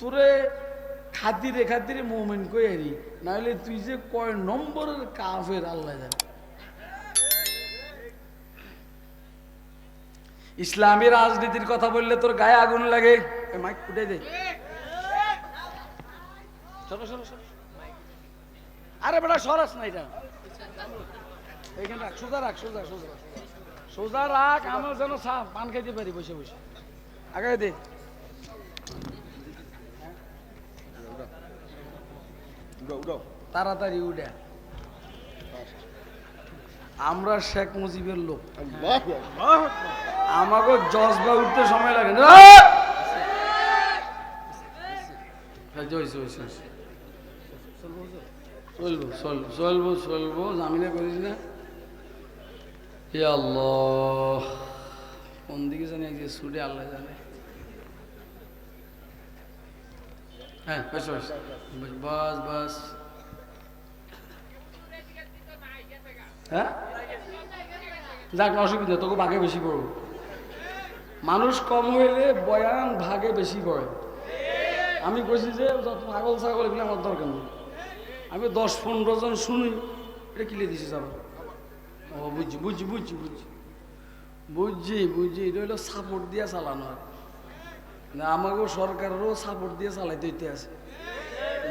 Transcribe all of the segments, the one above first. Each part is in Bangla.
তোরে খাতিরে খাতিরে মোমেন কই আরি নাহলে তুই যে কয় নম্বরের কাফের আল্লাহ জানে। ইসলামী রাজনীতির কথা বললে তোর গায়ে আগুন লাগে। মাইক ফুটে দে। আরে বেটা সরাস না এটা। এইখানে রাখ, সোজা রাখ, সোজা সোজা। সোজা রাখ, আমার যেন সাফ পান খাইতে পারি, বসে বসে। আগে দে। তাড়াতাড়ি উঠে। আমরা শেখ মুজিবের লোক। আমাকে জজবা উঠতে সময় লাগে না। হ্যাঁ, হইছে, হইছে, হইছে। চলবো চলবো চলবো চলবো জামিনে করিস না। হে আল্লাহ। কোন দিকে জানি যে সুরে আল্লাহ জানে। হ্যাঁ বেশ বাস হ্যাঁ যাক অসুবিধা তোকে ভাগে বেশি পড়ব। মানুষ কম হইলে বয়ান ভাগে বেশি পড়ে। আমি কইছি যে, যত ছাগল ছাগল, এগুলো আমার দরকার নেই। আমি দশ পনেরো জন শুনি, এটা কিলে দিছি যাব? ও, বুঝছি বুঝছি বুঝছি বুঝছি। বুঝছি বুঝছি, এটা হলো সাপোর্ট দিয়ে চালানো হয় না, আমাকেও সরকারেরও সাপোর্ট দিয়ে চালাইতে হইতে আছে।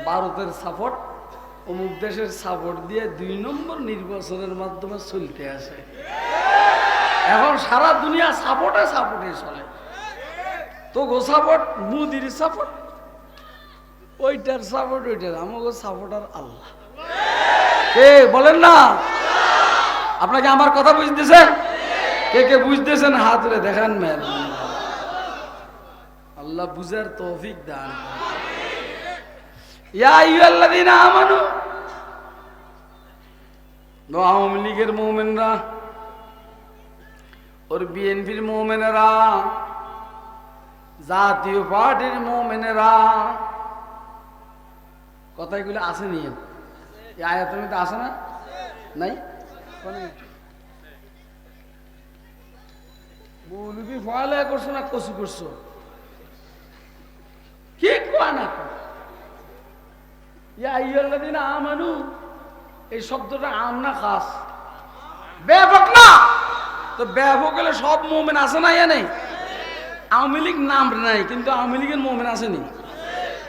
ভারতের সাপোর্ট অমুক দেশের সাপোর্ট দিয়ে দুই নম্বর নির্বাচনের মাধ্যমে চলতে আছে। এখন সারা দুনিয়া সাপোর্টে সাপোর্টে চলে। তো গো সাপোর্ট মুদির সাপোর্ট ওইটার সাপোর্ট ওইটার। আমাকে সাপোর্টার আল্লাহ। কে বলেন না? আপনাকে আমার কথা বুঝতেছেন? কে কে বুঝতেছেন? হাত রে দেখান মেয়ের আল্লাহ বুঝার তৌফিক দান আমানু। আওয়ামী লীগের মুমিনরা, ওর বিএনপির মুমিনেরা, জাতীয় পার্টির মুমিনেরা। কথাগুলো আছে নিয়ে। আয়াতের মধ্যে আছে না? নাই? মৌলবি ফলে করছ না কচু করছ? কি কোয়া না? আমানু। এই শব্দটা আম না খাস? ব্যাপক না? তো ব্যাপক হলে সব মোমেন আছে না ইয়া নেই? আওয়ামী লীগ নাম নাই, কিন্তু আওয়ামী লীগের মোমেন আসেনি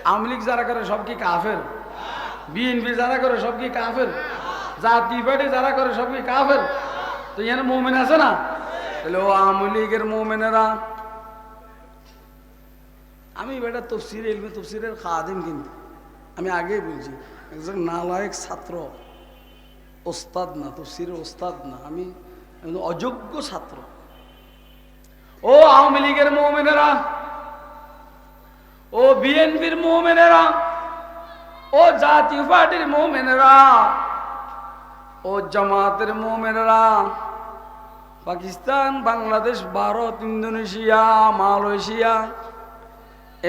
আওয়ামী লীগ যারা করে সব কি কাফের? বিএনপি যারা করে সব কি কাফের? জাতীয় পার্টি যারা করে সব কি কাফের? তো এখানে মোমেন আছে না? তাহলে ও আওয়ামী লীগের মোমেনেরা। আমি বেটা তফসির এলমে তফসিরের খাদিম কিন্তু। আমি আগেই বলছি, একজন নালায়ক ছাত্র, ওস্তাদ না, তফসিরের ওস্তাদ না, আমি অযোগ্য ছাত্র। ও আওয়ামী লীগের মোমেনেরা, ও বিএনপির মোমেনেরা, ও জাতীয় পার্টির মোমেনেরা, ও জামাতের মোমেনেরা, Pakistan, Bangladesh, Bharat, Indonesia, Malaysia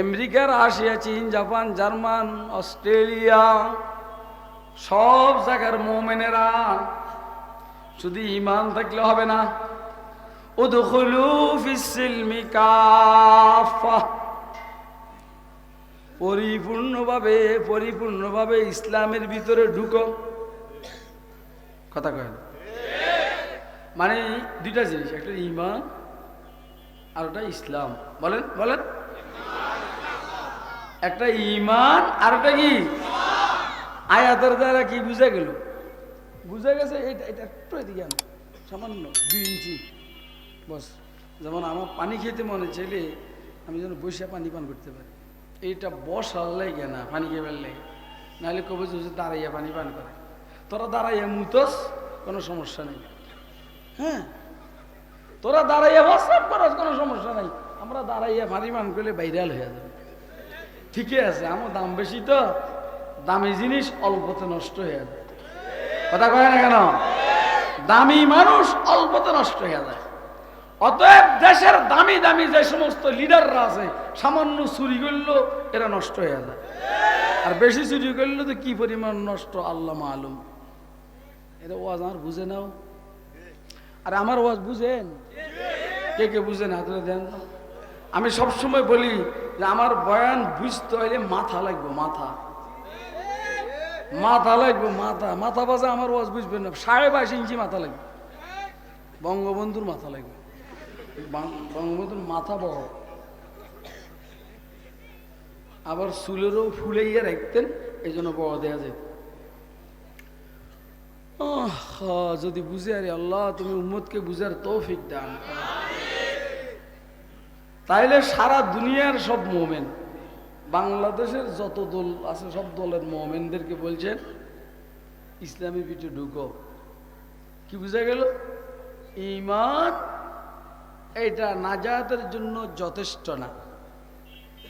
America, Russia, চীন, জাপান, জার্মান, অস্ট্রেলিয়া, সব জায়গার মোমেনেরা শুধু ইমান থাকলে হবে না। পরিপূর্ণভাবে পরিপূর্ণভাবে ইসলামের ভিতরে ঢুকো। কথা কয় মানে দুইটা জিনিস, একটা ইমান আর ওটা ইসলাম। বলেন বলেন। একটা ইমান আর একটা কি? আয়াতের দ্বারা কি বুঝা গেল? বুঝা গেছে এটা এটা একটু এদিকে আনো। সামান্য, দুই ইঞ্চি। বস, যেমন আমার পানি খেতে মনে চাইলে আমি যেন বসে পানি পান করতে পারি। এইটা বসার লাগে না, পানি খেবার লাগে। নাহলে কবে যে দাঁড়াইয়া পানি পান করে। তোরা দাঁড়াইয়া মুতস, কোনো সমস্যা নেই। হ্যাঁ? তোরা দাঁড়াইয়া বসার করস কোনো সমস্যা নাই। আমরা দাঁড়াইয়া পানি পান করলে বাইরাল হয়ে যাবে। ঠিকই আছে আমার দাম বেশি তো, দামি জিনিস অল্পতে নষ্ট হয়ে যায়। কথা কয় না কেন? দামি মানুষ অল্পতে নষ্ট হয়ে যায়। অতএব দেশের দামি দামি যে সমস্ত লিডাররা আছে, সামান্য চুরি করল এরা নষ্ট হয়ে যায়। আর বেশি চুরি করলে তো কি পরিমাণ নষ্ট, আল্লাহ মালুম। এটা ওয়াজ আমার বুঝে নাও। আর আমার ওয়াজ বুঝেন? কে কে বুঝেন? হাতে দেন। আমি সবসময় বলি যে আমার বয়ান বুঝতে হইলে মাথা লাগবে, মাথা। মাথা লাগবে, মাথা। মাথা বাজা আমার ওয়াজ বুঝবেন না। সাড়ে বাইশ ইঞ্চি মাথা লাগবে। বঙ্গবন্ধুর মাথা লাগবে। বঙ্গবন্ধুর মাথা বড়। আবার চুলেরও ফুলাইয়া রাখতেন এই জন্য বড় দেওয়া যেত যদি বুঝে আরে আল্লাহ, তুমি উম্মতকে বুঝার তৌফিক দান। তাইলে সারা দুনিয়ার সব মোমেন, বাংলাদেশের যত দল আছে, সব দলের মোমেনদেরকে বলছেন ইসলামী পিঠে ঢুকো। কি বুঝা গেল? ইমান এটা নাজাতের জন্য যথেষ্ট না।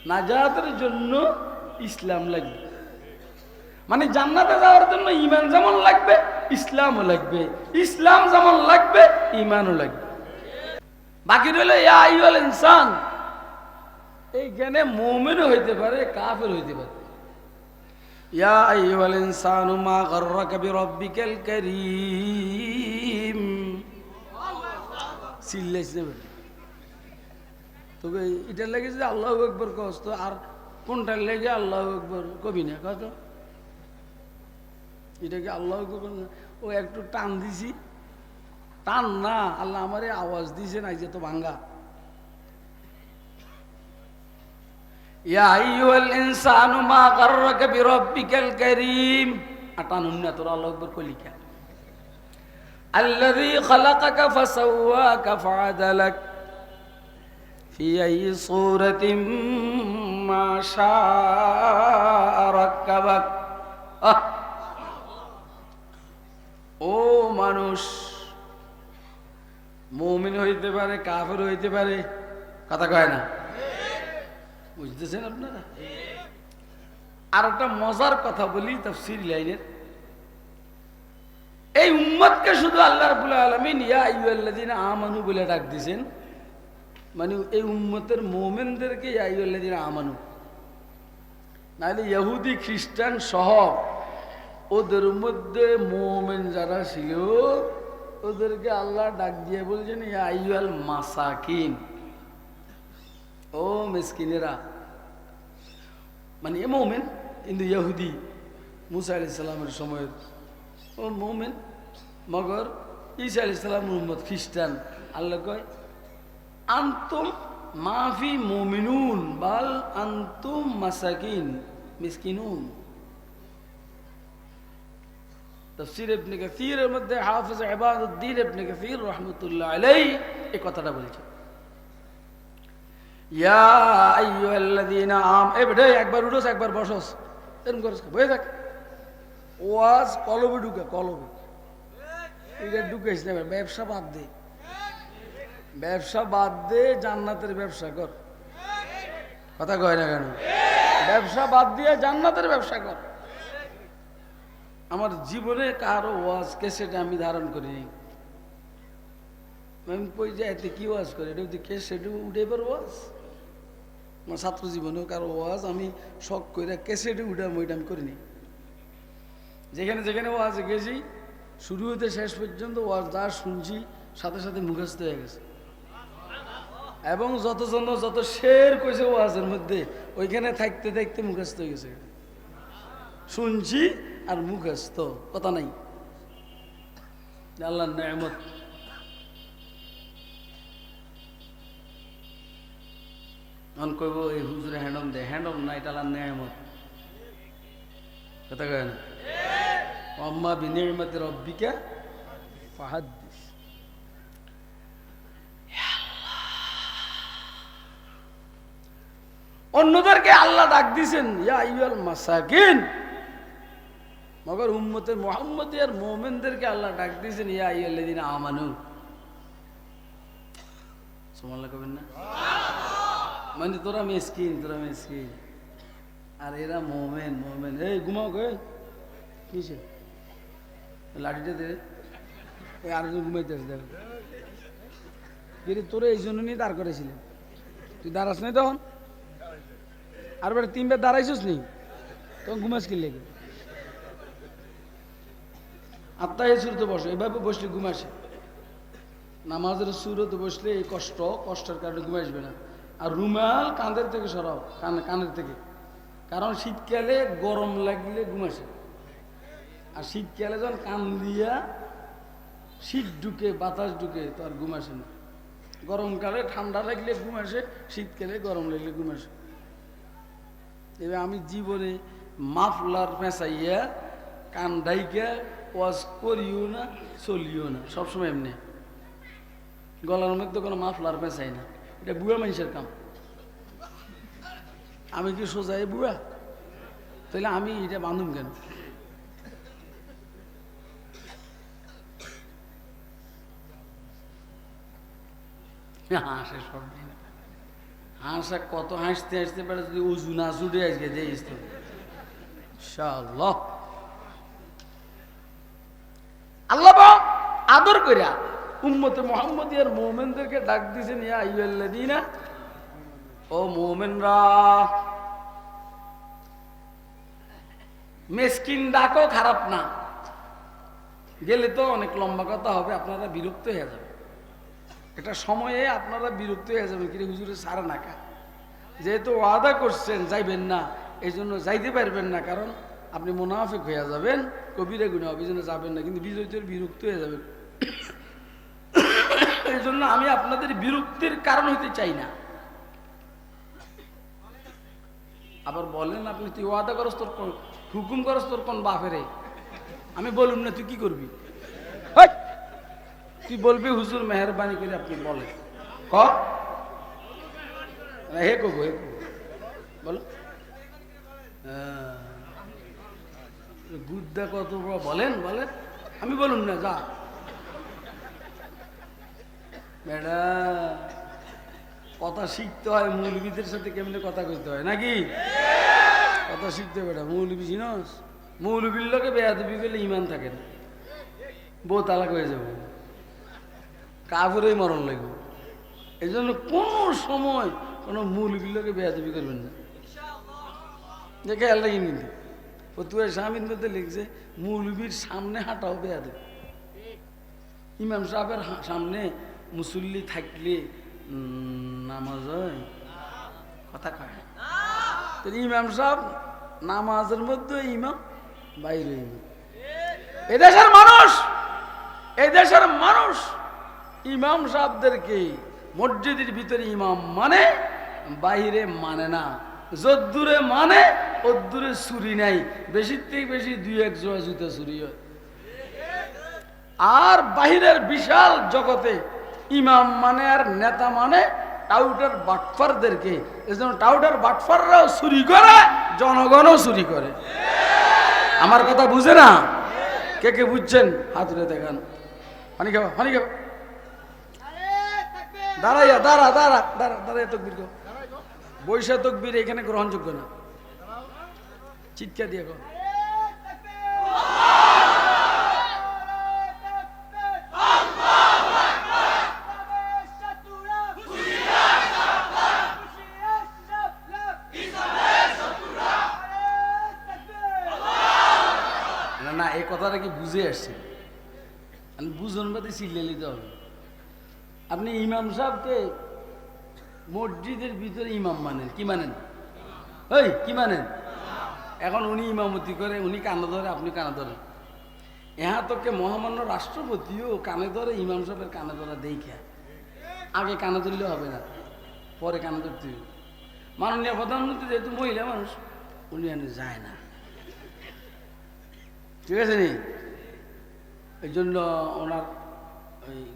নাজাতের জন্য ইসলাম লাগবে। মানে জান্নাতে যাওয়ার জন্য ইমান যেমন লাগবে, ইসলামও লাগবে। ইসলাম যেমন লাগবে, ইমানও লাগবে। বাকি রইল, ইয়া ইনসান। এই জ্ঞানে মুমিনও হইতে পারে কাফের হইতে পারে। ইয়া মা লেগে যদি আল্লাহ একবার কস তো, আর কোনটার লেগে আল্লাহ একবার কবি না কত এটাকে আল্লাহ কবি? ও একটু টান দিছি। টান না আল্লাহ আমারে আওয়াজ দিছে না যে তো ভাঙ্গা ইয়া আইয়ুহাল ইনসানু মা গাররাকা বিরাব্বিকাল কারীম আটানুন না তোর আল্লাহ একবার কলিকা الذي خلقك فسواك فعدلك في أي صورة ما شاء ركبك আহ! ও মানুষ মৌমিন হইতে পারে, কাফের হইতে পারে, কথা কয় না? বুঝতেছেন আপনারা? আর একটা মজার কথা বলি তফসির লাইনের। এই উম্মতকে শুধু আল্লাহ রাবুল আলমিন ইয়া আইয়ুল্লাদিন আমানু বলে ডাক দিছেন। মানে এই উম্মতের মোমেনদেরকে ইয়া আইয়ুল্লাদিন আমানু। নাহলে ইহুদি, খ্রিস্টান সহ ওদের মধ্যে মোমেন যারা ছিল ওদেরকে আল্লাহ ডাক দিয়ে বলছেন, ইয়া আইয়াল মাসাকিন। ও মিসকিনেরা মানে এ মোমেন, কিন্তু ইহুদি, মুসা আলি সাল্লামের সময়ের। ও মোমেন, মগর, ঈসা আলি সাল্লাম মোহাম্মদ খ্রিস্টান। আল্লাহ কয়, আন্তুম মাফি মোমিনুন, বাল আন্তুম মাসাকিন, মিসকিনুন। তফসির ইবনে কাসিরের মধ্যে হাফিজ ইবাদুদ্দিন ইবনে কাসির রহমতুল্লাহ আলাইহি এই কথাটা বলছে। ইয়া আইয়ুহাল্লাযীনা আম, এ একবার উঠোস, একবার বসোস। এরকম করস বয়ে থাক। ওয়াজ কলবে ঢুকে কলবে এটা ঢুকাইস না ব্যবসা বাদ দে। ব্যবসা বাদ দে, জান্নাতের ব্যবসা কর। কথা কয় না কেন? ব্যবসা বাদ দিয়ে জান্নাতের ব্যবসা কর। আমার জীবনে কারও ওয়াজ কেসেটে আমি ধারণ করিনি। আমি কই যে এতে কি ওয়াজ করে? এটা যদি কেসেটে উঠে ওয়াজ। আমার ছাত্র জীবনেও কারও ওয়াজ আমি শখ করে কেসেটে উঠাম ওইটা আমি করিনি। যেখানে যেখানে ওয়াজ গেছি, শুরু হতে শেষ পর্যন্ত ওয়াজ যা শুনছি, সাথে সাথে মুখস্থ হয়ে গেছে। এবং যতজন, যত শের কইছে ওয়াজের মধ্যে, ওইখানে থাকতে থাকতে মুখস্থ হয়ে গেছে। শুনছি আর মুখস্থ কথা নাই। আল্লাহ নেমত কইব, এই হুজুরে হ্যান্ডম দে, হ্যান্ডম না, এটা আল্লাহ নেমত কথা কয় না? আম্মা বিনিমতি রব্বিকা ফাহাদ্দিস। অন্যদেরকে আল্লাহ ডাক দিছেন, ইয়া আইয়াল মাসাকিন। মগর উম্মতের মোহাম্মদিয়ার মোমেনদেরকে আল্লাহ ডাক দিয়েছেন ইয়া আইয়াল্লাদিন আমানু। সুমাল্লাহ কবেন না? মানে তোরা মেসকিন তোরা মেসকিন। আর এরা মোমেন মোমেন। এই ঘুমাও গে কিসে? লাঠিটা দে। ওই আরেকজন ঘুমাইতে আছে দেখ। কিন্তু তোরা এই জন্য নিয়ে দাঁড় করেছিলেন তুই দাঁড়াস নাই তখন? আর বেটা তিনবার দাঁড়াইছিস নি? তখন ঘুমাস কি লেগে? আত্মা এই সুরতে বসে, এভাবে বসলে ঘুম আসে। নামাজের সুরতে বসলে এই কষ্ট, কষ্টের কারণে ঘুম আসবে না। আর রুমাল কাঁধের থেকে সরাও, কান কানের থেকে। কারণ শীতকালে গরম লাগলে ঘুম আসে। আর শীতকালে যখন কান দিয়া শীত ঢুকে, বাতাস ঢুকে, তো আর ঘুম আসে না। গরমকালে ঠান্ডা লাগলে ঘুম আসে, শীতকালে গরম লাগলে ঘুম আসে। এবার আমি জীবনে মাফলার পেঁচাইয়া, কান ডাইকা ওয়াজ করিও না, চলিও না। সবসময় এমনি। গলার মধ্যে কোনো মাফলার পেঁচাই না। এটা বুড়া মানুষের কাম। আমি কি সোজাই বুড়া তাহলে আমি এটা বাঁধুম কেন? হাসে সব হাসা কত হাসতে হাসতে পারে যদি উজু না ছুটে আজকে দিয়েছ তো। ইনশাআল্লাহ আল্লাহ পাক করিয়া উম্মতে মোহাম্মদিয়ার মোমেনদেরকে ডাক দিয়েছেন ইয়া ও মোমেনরা, মেসকিন ডাকও খারাপ না। গেলে তো অনেক লম্বা কথা হবে, আপনারা বিরক্ত হয়ে যাবে একটা সময়ে আপনারা বিরক্ত হয়ে যাবেন, কিরে হুজুরে সারা নাকা যেহেতু ওয়াদা করছেন, যাইবেন না এই জন্য যাইতে পারবেন না, কারণ আপনি মোনাফিক হয়ে যাবেন, কবিরা গুণা হবে যাবেন না, কিন্তু বিজয়ীদের বিরক্ত হয়ে যাবেন। এই জন্য আমি আপনাদের বিরক্তির কারণ হইতে চাই না। আবার বলেন আপনি, তুই ওয়াদা করস তোর কোন- হুকুম করস তোর কোন বাপেরে? আমি বলুম না, তুই কি করবি! তুই বলবি, হুজুর, মেহরবানি করে আপনি বলেন। ক? হে কবু হে কবু। বলো। গুদ্দা কত বলেন বলেন। আমি বলুন না, যা। ম্যাডাম কথা শিখতে হয়, মৌলবীদের সাথে কেমনে কথা কইতে হয়, নাকি? কথা শিখতে ম্যাডাম মৌলবী চিনস মৌলবীর লোকে বেয়াদবি করলে ইমান থাকে না। বউ তালাক হয়ে যাবে। কাপড়েই মরণ লাগবে। এই জন্য কোনো সময় কোনো মৌলবীর লোকে বেয়াদবি করবেন না। দেখে খেয়াল রাখেন কিন্তু। স্বামীর মধ্যে লিখছে, মৌলবীর সামনে হাঁটাও বেয়াদবি। ইমাম সাহেবের সামনে মুসল্লি থাকলে নামাজ হয়? কথা কয় তো ইমাম সাহেব, নামাজের মধ্যে ইমাম, বাইরে ইমাম। এদেশের মানুষ এই দেশের মানুষ, ইমাম সাহেবদেরকে মসজিদের ভিতরে ইমাম মানে বাইরে মানে না। যদ্দূরে মানে ওদ্দূরে চুরি নাই। বেশির থেকে বেশি দুই এক জোড়া জুতা চুরি হয়। আর বাহিরের বিশাল জগতে ইমাম মানে আর নেতা মানে টাউটার বাটফারদেরকে। এজন্য টাউটার বাটফাররাও চুরি করে, জনগণও চুরি করে। আমার কথা বুঝে না? কে কে বুঝছেন? হাত উঠে দেখান। হানি হানি দাঁড়াইয়া, দাঁড়া দাঁড়া দাঁড়া, দাঁড়াইয়া তকবির বৈশা তকবির এখানে গ্রহণযোগ্য না। চিৎকার দিয়ে কো না না এই কথাটা কি বুঝে আসছে। বুঝন বাদে চিল্লে নিতে হবে। আপনি ইমাম সাহেবকে মসজিদের ভিতরে ইমাম মানেন, কি মানেন? ওই কি মানেন? এখন উনি ইমামতি করে, উনি কানে ধরে, আপনি কানে ধরেন। এহা তোকে মহামান্য রাষ্ট্রপতিও কানে ধরে, ইমাম সাহেবের কানে ধরা দেখা। আগে কানে ধরলে হবে না, পরে কানে ধরতে হবে। মাননীয় প্রধানমন্ত্রী যেহেতু মহিলা মানুষ, উনি যায় না। ঠিক আছে নি? এই জন্য ওনার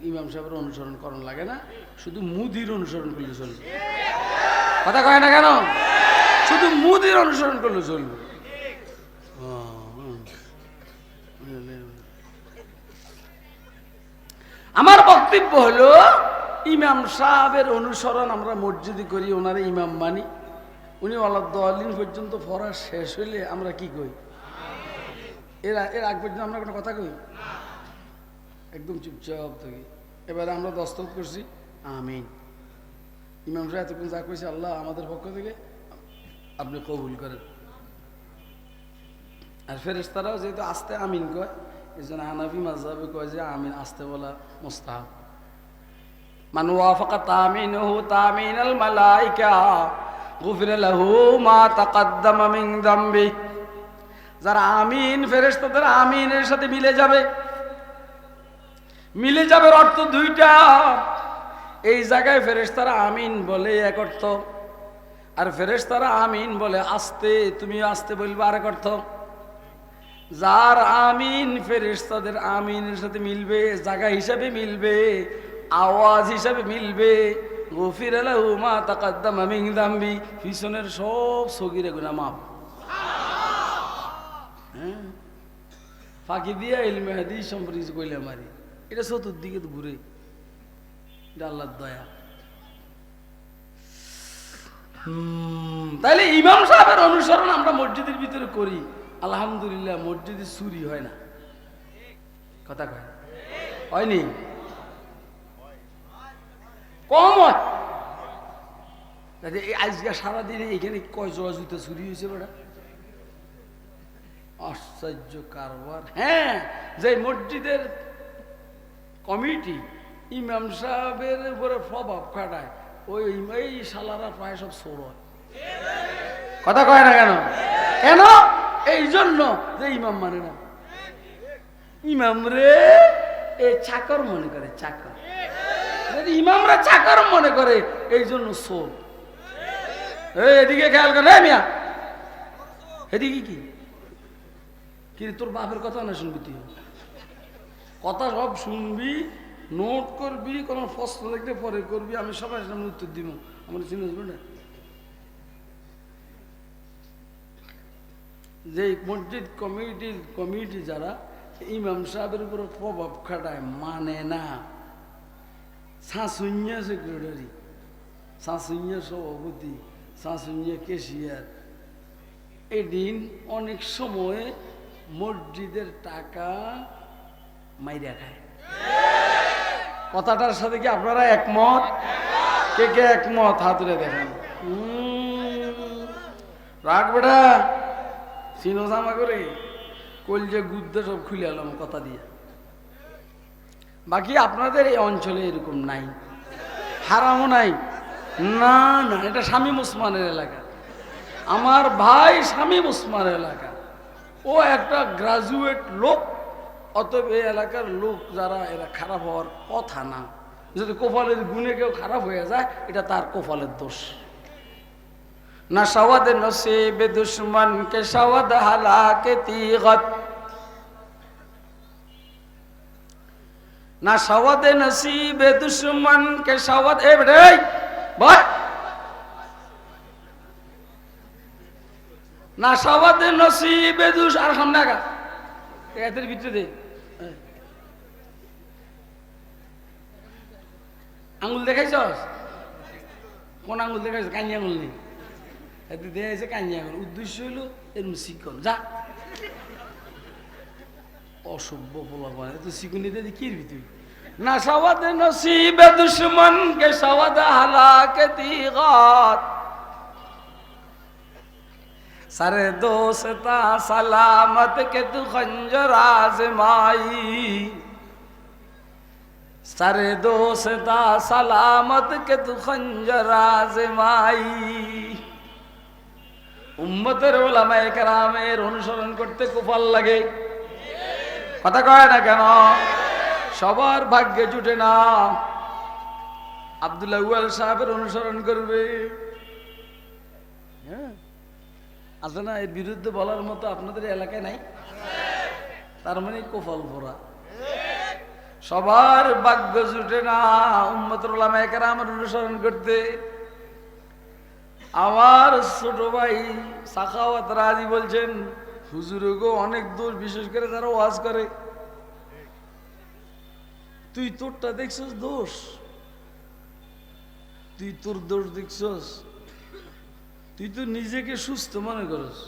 ইমাম সাহেবের অনুসরণ করানো লাগে না। শুধু মুদির অনুসরণ করলে চলবে। কথা কয় না কেন? শুধু মুদির অনুসরণ করলে চলবে। আমার বক্তব্য হলো, ইমাম সাহেবের অনুসরণ আমরা মসজিদে করি, ওনারে ইমাম মানি। উনি আল্লাহ পর্যন্ত পড়া শেষ হইলে আমরা কি কই? এর এর আগ পর্যন্ত আমরা কোনো কথা কই? একদম চুপচাপ থাকি। এবারে আমরা দস্তক করছি। আমিন। ইমাম সাহেব এতক্ষণ যা কইছে আল্লাহ আমাদের পক্ষ থেকে আপনি কবুল করেন। আর ফেরেস্তারাও যেহেতু আস্তে আমিন কয় এই জন্য হানাফি মাঝাবে কয় যে আমিন আস্তে বলা মোস্তাহাব। মান ওয়াফাকা তামিনহু তামিনাল মালাইকা, গুফির লাহু মা তাকাদ্দামা মিন দামবি। যারা আমিন, ফেরেশতাদের আমিনের সাথে মিলে যাবে মিলে যাবে অর্থ দুইটা। এই জায়গায় ফেরেশতারা আমিন বলে এক অর্থ। আর ফেরেশতারা আমিন বলে আস্তে তুমি আস্তে বলবে আরেক অর্থ। যার আমিন ফেরেশতাদের আমিনের সাথে মিলবে, জায়গা হিসাবে মিলবে, আওয়াজ হিসাবে মিলবে। গফির মা তাকাদ্দামা মিন দামবি, পিছনের সব সগিরে গুনাহ মাপ হ্যাঁ? ফাঁকি দিয়া ইলমে হাদিস সম্পর্কে কইলে মারি এটা চতুর্দিকে তো ঘুরে। এটা আল্লাহর দয়া। তাইলে ইমাম সাহেবের অনুসরণ আমরা মসজিদের ভিতরে করি। আলহামদুলিল্লাহ মসজিদে চুরি হয় না। কথা কয়? হয়নি? কম হয়। আজকে সারাদিনে এখানে কয় জোড়া জুতো চুরি হয়েছে বেটা? আশ্চর্য কারবার। হ্যাঁ যে মসজিদের কমিটি ইমাম সাহেবের উপরে প্রভাব খাটায়। ওই এই শালারা প্রায় সব সোর কথা কয় না কেন? কেন? এই জন্য যে ইমাম মানে না। ইমাম রে, এ চাকর মনে করে, চাকর। যদি ইমামরা চাকর মনে করে এই জন্য সোর এদিকে খেয়াল করে। মিয়া, এদিকে কি? তোর বাপের কথা না শুনবি তুই? কথা সব শুনবি নোট করবি, কোনো প্রশ্ন দেখলে পরে করবি, আমি সবাই সামনে উত্তর দিব। আমার চিনিস না। যে মসজিদ কমিটির কমিটি যারা ইমাম সাহেবের উপর প্রভাব খাটায় মানে না। শাশুইয়া সেক্রেটারি শাশুইয়া সভাপতি শাশুইয়া কেশিয়ার এদিন অনেক সময় মসজিদের টাকা মাইরা খায়। কথাটার সাথে কি আপনারা একমত? কে কে একমত? হাতুরে দেখেন। রাখ বেটা, চিনো জামা করে কল যে গুদ্দে সব খুলে এলাম কথা দিয়ে। বাকি আপনাদের এই অঞ্চলে এরকম নাই। হারামও নাই। না না, এটা স্বামী মুসমানের এলাকা। আমার ভাই স্বামী মুসমানের এলাকা। ও একটা গ্রাজুয়েট লোক অতএব এই এলাকার লোক যারা, এরা খারাপ হওয়ার কথা না। যদি কোফালের গুণে কেউ খারাপ হয়ে যায়, এটা তার কোফালের দোষ। না সওয়াদ নসিব দুশ্মন কে সওয়াদ হালাকে তিগত। না সওয়াদ নসিব দুশ্মন কে সওয়াদ, এ বেটে ভাই না সওয়াদ নসিব দুস আর সামনে আগা এদের ভিতরে আঙুল দেখাইছস? কোন আঙুল দেখাইছ? কানি আঙুল নেই এতে দেখাইছে কানি আঙুল। উদ্দেশ্য হইল এরম শিকন যা। অসভ্য পায়। তো শিকুনিতে কি তুই? না সওয়াদ নসিবে দুশ্মন কে সওয়াদ হালাকে দিগাত। سر دوستا سلامت کے تو خنجر آزمائی سر دوستا সালামত کے تو خنجر মাই। উম্মতের ওলামায় কেরামের অনুসরণ করতে কুফল লাগে। কথা কয় না কেন? সবার ভাগ্যে জুটে না। আবদুল্লাহ সাহেবের অনুসরণ করবে। আছে না, এর বিরুদ্ধে বলার মতো আপনাদের এলাকায় নাই? তার মানে কোফল ভরা। সবার ভাগ্য জুটে না, উম্মতুল আমার অনুসরণ করতে। আমার ছোট ভাই সাখাওয়াত রাজি বলছেন, হুজুর গো, অনেক দোষ বিশেষ করে যারা ওয়াজ করে। তুই তোরটা দেখছস দোষ? তুই তোর দোষ দেখছস? তুই তো নিজেকে সুস্থ মনে করস।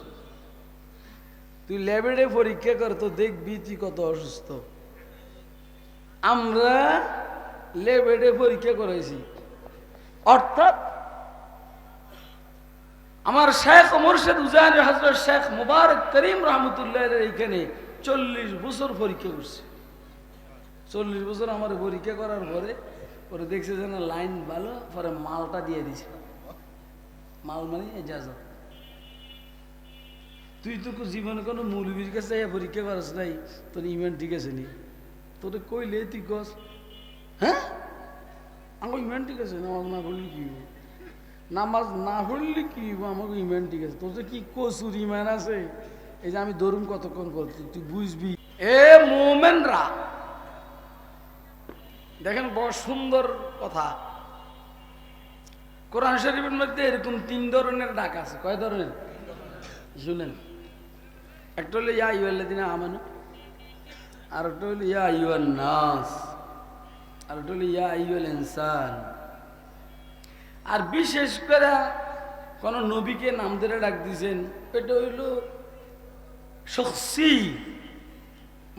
তুই ল্যাবেডে পরীক্ষা কর, তো দেখবি তুই কত অসুস্থ। আমরা ল্যাবেডে পরীক্ষা করেছি অর্থাৎ আমার শেখ মোরশেদ উজান হজরত শেখ মুবারক করিম রহমতুল্লাহ এইখানে চল্লিশ বছর পরীক্ষা করছে। চল্লিশ বছর আমার পরীক্ষা করার পরে পরে দেখছে যেন লাইন ভালো, পরে মালটা দিয়ে দিছে। মাল মানে এজাজত। তুই তো জীবনে কোনো মৌলবীর কাছে পরীক্ষা করাস নাই, তোর ইমান ঠিক আছে নি? তোরে কইলে তুই কস হ্যাঁ? আমার ইমান ঠিক আছে নামাজ না পড়লে কি? নামাজ না পড়লে কি হইব? আমাকে ইমান ঠিক আছে। তোর কি কসুর ইমান আছে? এই যে আমি ধরুন কতক্ষণ করছি তুই বুঝবি? এ মোমেনরা! দেখেন, বড় সুন্দর কথা। কোরআন শরীফের মধ্যে এরকম তিন ধরনের ডাক আছে। কয় ধরনের? শুনেন। একটা হলো, ইয়া ইউল্লাদিনা আমানু আর একটা হলো, ইয়া ইউয়ান নাস আর একটা হলো, ইয়া ইউল ইনসান আর বিশেষ করে কোন নবীকে নাম ধরে ডাক দিয়েছেন এটা হইল শখসি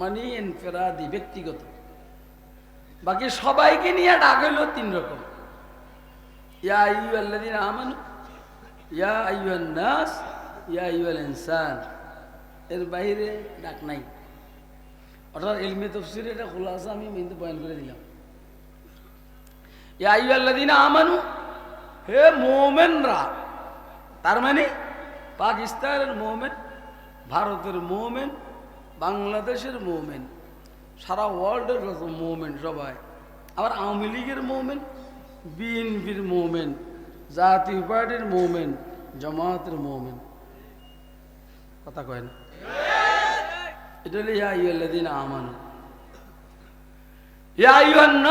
মানে এনফেরাদি, ব্যক্তিগত। বাকি সবাইকে নিয়ে ডাক হইল তিন রকম। ইয়া আইয়ু আল্লাদিন আমান ইয়া আইয়ুন নাস ইয়া আইয়ুল ইনসান এর বাইরে ডাক নাই। অর্থাৎ এলমে তফসির এটা খোলাসা আমি কিন্তু বয়ান করে দিলাম। ইয়া আইয়ু আল্লাদিন আমানু, হে মোমেনরা। তার মানে পাকিস্তানের মোমেন, ভারতের মোমেন, বাংলাদেশের মোমেন, সারা ওয়ার্ল্ডের মোমেন সবাই। আবার আওয়ামী লীগের মোমেন বিএনপির মোমেন জাতীয় পার্টির মোমেন, জামাতের মোমেন। কথা কয় না এটা হলো ইয়া ইয়ুল্লাযীনা আমানু। ইয়া আইয়ুহান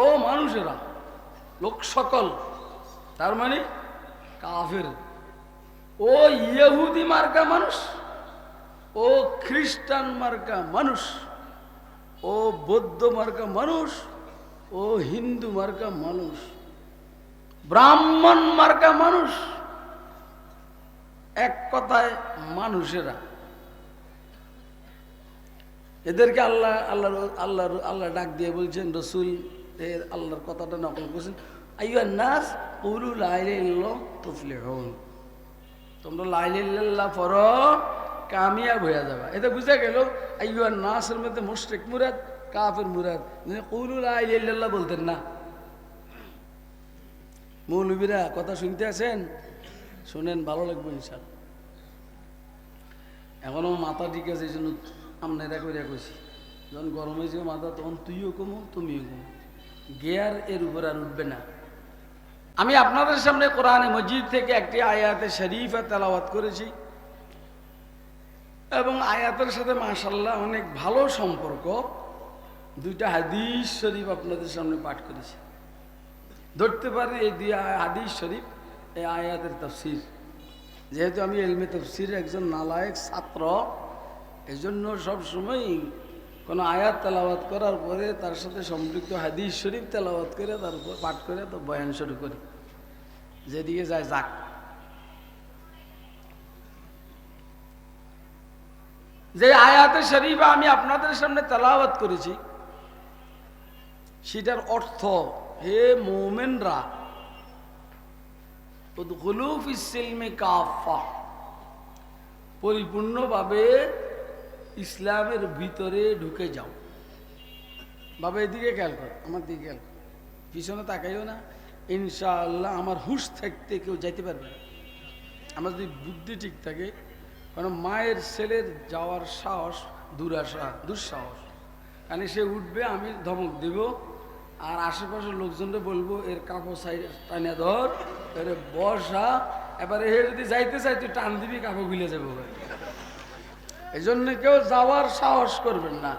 ও মানুষেরা লোক সকল তার মানে কাফের। ও ইহুদি মার্কা মানুষ, ও খ্রিস্টান মার্কা মানুষ, ও বৌদ্ধ মার্কা মানুষ ও হিন্দু মার্কা মানুষ, ব্রাহ্মণ মার্কা মানুষ, এক কথায় মানুষেরা। এদেরকে আল্লাহ আল্লাহ আল্লাহ আল্লাহ ডাক দিয়ে বলছেন, রসুল এর আল্লাহর কথাটা নকল করছেন। আইয়া নাস উলু লাইল তুফলে তোমরা লাইল্লাহ পর কামিয়াব হয়ে যাবা। এটা বুঝা গেল আইয়া নাসের মধ্যে মুশরিক মুরাদ কাফের মুরাদ। কৌলু লাইল্লাহ বলতেন না। মৌলবীরা কথা শুনতে আছেন? শুনেন, ভালো লাগবে ইনশাল এখনও মাথা ঠিক আছে এই জন্য আপনারা করে কইছি। যখন গরম হয়েছে মাথা, তখন তুইও কমো তুমিও কমো গেয়ার এর উপর আর উঠবে না। আমি আপনাদের সামনে কোরআনে মসজিদ থেকে একটি আয়াতে শরীফে তেলাওয়াত করেছি। এবং আয়াতের সাথে মাশাল্লাহ অনেক ভালো সম্পর্ক। দুইটা হাদিস শরীফ আপনাদের সামনে পাঠ করেছি। ধরতে পারি এই দুই হাদিস শরীফ এই আয়াতের তফসির। যেহেতু আমি এলমে তফসির একজন নালায়ক ছাত্র এই জন্য সবসময় কোনো আয়াত তেলাওয়াত করার পরে তার সাথে সম্পৃক্ত হাদিস শরীফ তেলাওয়াত করে তার উপর পাঠ করে তো বয়ান শুরু করি। যেদিকে যায়, যাক। যে আয়াতে শরীফ আমি আপনাদের সামনে তেলাওয়াত করেছি সেটার অর্থ, হে মোমেনরা পরিপূর্ণভাবে ইসলামের ভিতরে ঢুকে যাও। বাবা, এদিকে খেয়াল কর, আমার দিকে খেয়াল কর। পিছনে তাকাইও না, ইনশাআল্লাহ আমার হুশ থাকতে কেউ যাইতে পারবে না। আমার যদি বুদ্ধি ঠিক থাকে, কারণ মায়ের ছেলের যাওয়ার সাহস, দুরাশা, দুঃসাহস। কারণ সে উঠবে, আমি ধমক দেব আর আশেপাশের লোকজনরে বলব, এর কাপড় ধর, এর বসা এবারে হে যদি যাইতে চাই তুই টান দিবি, কাপড় গুলে যাব এই জন্য কেউ যাওয়ার সাহস করবেন না।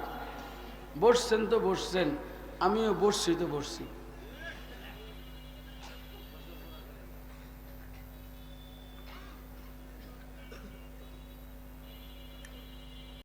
বসছেন তো বসছেন, আমিও বসছি তো বসছি।